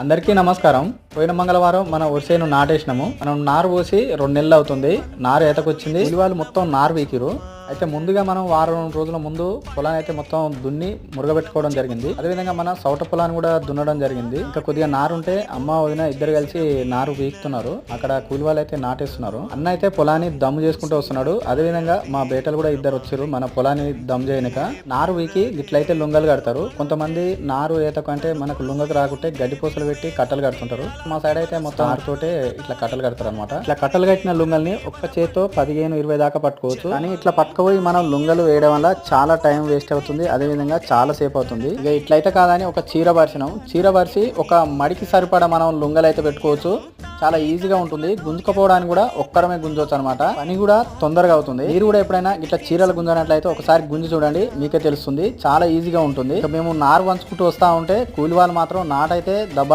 అందరికీ నమస్కారం. పోయిన మంగళవారం మనం ఉరిసేను నాటేసినాము. మనం నారు పోసి రెండు నెలలు అవుతుంది. నారు ఏతకొచ్చింది? వాళ్ళు మొత్తం నారు వీకిరు అయితే ముందుగా మనం వారం రోజుల ముందు పొలాన్ని అయితే మొత్తం దున్ని మురగబెట్టుకోవడం జరిగింది. అదేవిధంగా మన సౌట పొలాన్ని కూడా దున్నడం జరిగింది. ఇంకా కొద్దిగా నారు ఉంటే అమ్మ వదిన ఇద్దరు కలిసి నారు వీకుతున్నారు. అక్కడ కూలి వాళ్ళు అయితే నాటేస్తున్నారు. అన్న అయితే పొలాన్ని దమ్ము చేసుకుంటూ వస్తున్నాడు. అదేవిధంగా మా బేటలు కూడా ఇద్దరు వచ్చారు. మన పొలాన్ని దమ్ చేయనిక నారు వీకి ఇట్లయితే లుంగలు కడతారు. కొంతమంది నారు ఏతకు అంటే మనకు లుంగకు రాకుంటే గడ్డి పూసలు పెట్టి కట్టలు కడుతుంటారు. మా సైడ్ అయితే మొత్తం నారుతోటే ఇట్లా కట్టలు కడతారు అనమాట ఇట్లా కట్టలు కట్టిన లుంగల్ని ఒక్క చేత్తో పదిహేను ఇరవై దాకా పట్టుకోవచ్చు. కానీ ఇట్లా పోయి మనం లుంగలు వేయడం వల్ల చాలా టైం వేస్ట్ అవుతుంది. అదే విధంగా చాలా సేపు అవుతుంది. ఇక ఇట్లయితే కాదని ఒక చీర పరిచినాం చీర పరిచి ఒక మడికి సరిపడా మనం లుంగలు అయితే పెట్టుకోవచ్చు. చాలా ఈజీగా ఉంటుంది. గుంజుకపోవడానికి కూడా ఒక్కరమే గుంజవచ్చు అనమాట పని కూడా తొందరగా అవుతుంది. మీరు కూడా ఎప్పుడైనా ఇట్లా చీరలు గుంజనట్లయితే ఒకసారి గుంజి చూడండి. మీకే తెలుస్తుంది. చాలా ఈజీగా ఉంటుంది. మేము నారు వంచుకుంటూ వస్తా ఉంటే కూలి వాళ్ళు మాత్రం నాటైతే దబ్బా